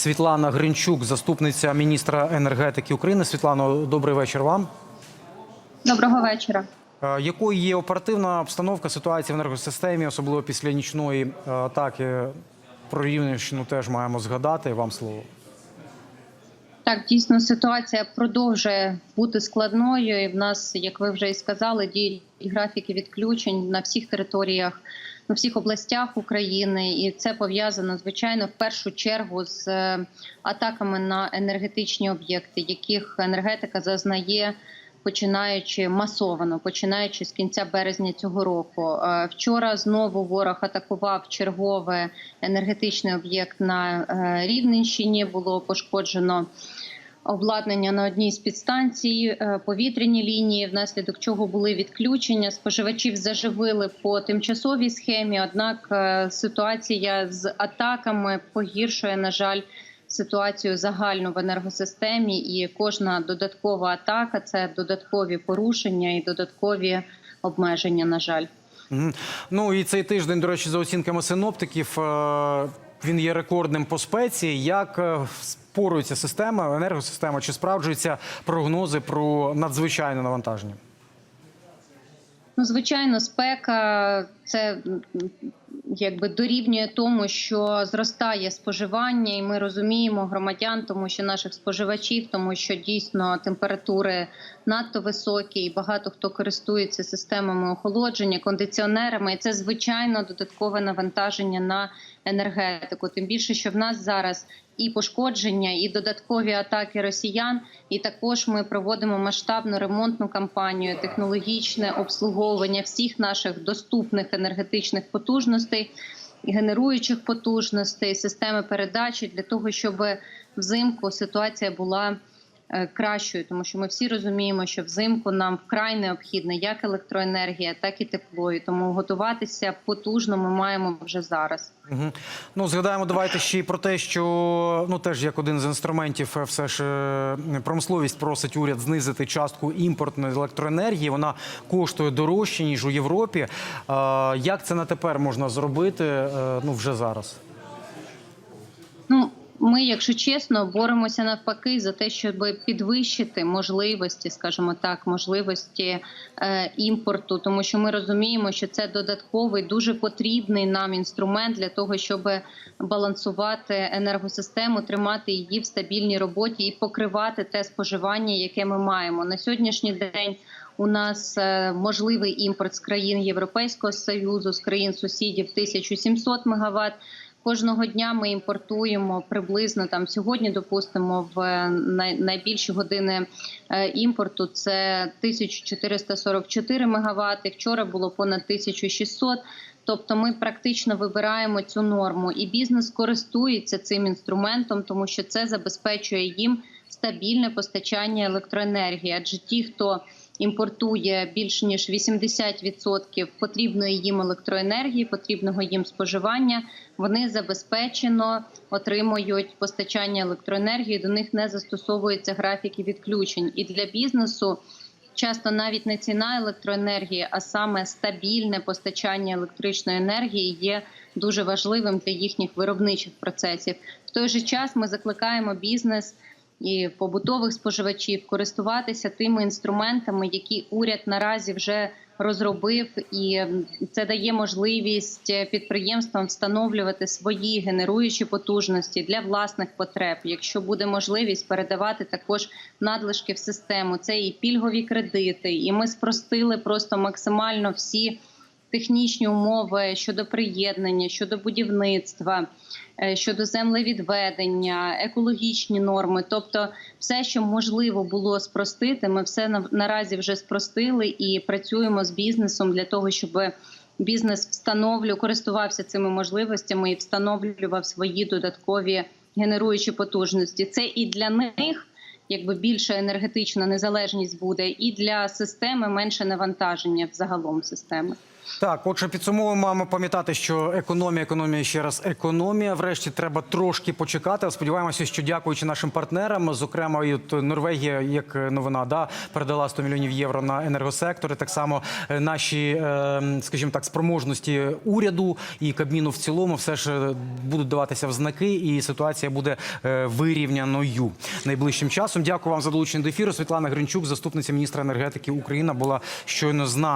Світлана Гринчук, заступниця міністра енергетики України. Світлано, добрий вечір вам. Доброго вечора. Е, Якою є оперативна обстановка ситуації в енергосистемі, особливо після нічної е, атаки? Про Рівненщину теж маємо згадати. Вам слово. Так, дійсно ситуація продовжує бути складною. І в нас, як ви вже і сказали, діють графіки відключень на всіх територіях, на всіх областях України, і це пов'язано звичайно в першу чергу з е, атаками на енергетичні об'єкти, яких енергетика зазнає. Починаючи масовано, починаючи з кінця березня цього року, Е, вчора знову ворог атакував чергове енергетичний об'єкт на е, Рівненщині. Було пошкоджено обладнання на одній з підстанцій, е, повітряні лінії, внаслідок чого були відключення. Споживачів заживили по тимчасовій схемі. Однак е, ситуація з атаками погіршує, на жаль, ситуацію загальну в енергосистемі, і кожна додаткова атака це додаткові порушення і додаткові обмеження. На жаль. Ну і цей тиждень, до речі, за оцінками синоптиків, е, він є рекордним по спеці. Як е, спорується система, енергосистема? Чи справджуються прогнози про надзвичайне навантаження? Ну, звичайно, спека це якби дорівнює тому, що зростає споживання, і ми розуміємо громадян, тому що наших споживачів, тому що дійсно температури надто високі, і багато хто користується системами охолодження, кондиціонерами. І це звичайно додаткове навантаження на енергетику. Тим більше, що в нас зараз і пошкодження, і додаткові атаки росіян. І також ми проводимо масштабну ремонтну кампанію, технологічне обслуговування всіх наших доступних енергетичних потужностей, генеруючих потужностей, системи передачі для того, щоб взимку ситуація була кращою, тому що ми всі розуміємо, що взимку нам вкрай необхідна як електроенергія, так і тепло. І Тому готуватися потужно ми маємо вже зараз. Угу. Ну, згадаємо, давайте ще й про те, що ну теж як один з інструментів, е, все ж е, промисловість просить уряд знизити частку імпортної електроенергії. Вона коштує дорожче ніж у Європі. Е, Як це на тепер можна зробити? е, Ну вже зараз. Ми, якщо чесно, боремося навпаки за те, щоб підвищити можливості, скажімо так, можливості е, імпорту, тому що ми розуміємо, що це додатковий, дуже потрібний нам інструмент для того, щоб балансувати енергосистему, тримати її в стабільній роботі і покривати те споживання, яке ми маємо на сьогоднішній день. У нас е, можливий імпорт з країн Європейського союзу, з країн сусідів 1700 мегаватт. Кожного дня ми імпортуємо приблизно там сьогодні. Допустимо в е, найбільші години е, імпорту це 1444 мегаватти. Вчора було понад 1600. Тобто ми практично вибираємо цю норму, і бізнес користується цим інструментом, тому що це забезпечує їм стабільне постачання електроенергії. Адже ті, хто імпортує більш ніж 80% потрібної їм електроенергії, потрібного їм споживання, вони забезпечено отримують постачання електроенергії. До них не застосовуються графіки відключень. І для бізнесу часто навіть не ціна електроенергії, а саме стабільне постачання електричної енергії є дуже важливим для їхніх виробничих процесів. В той же час ми закликаємо бізнес і побутових споживачів користуватися тими інструментами, які уряд наразі вже розробив, і це дає можливість підприємствам встановлювати свої генеруючі потужності для власних потреб. Якщо буде можливість передавати також надлишки в систему, це і пільгові кредити, і ми спростили просто максимально всі технічні умови щодо приєднання, щодо будівництва, е, щодо землевідведення, екологічні норми. Тобто, все, що можливо було спростити, ми все наразі вже спростили і працюємо з бізнесом для того, щоб бізнес встановлював, користувався цими можливостями і встановлював свої додаткові генеруючі потужності. Це і для них. Якби більша енергетична незалежність буде, і для системи менше навантаження взагалом системи. Так, отже, підсумовуємо, маємо пам'ятати, що економія, економія, ще раз економія. Врешті треба трошки почекати. Сподіваємося, що дякуючи нашим партнерам, зокрема, і от Норвегія, як новина, да, передала 100 мільйонів євро на енергосектори. Так само е, наші, е, скажімо так, спроможності уряду і Кабміну в цілому все ж е, будуть даватися в знаки, і ситуація буде е, вирівняною найближчим часом. Дякую вам за долучення до ефіру. Світлана Гринчук, заступниця міністра енергетики України, була щойно з нами.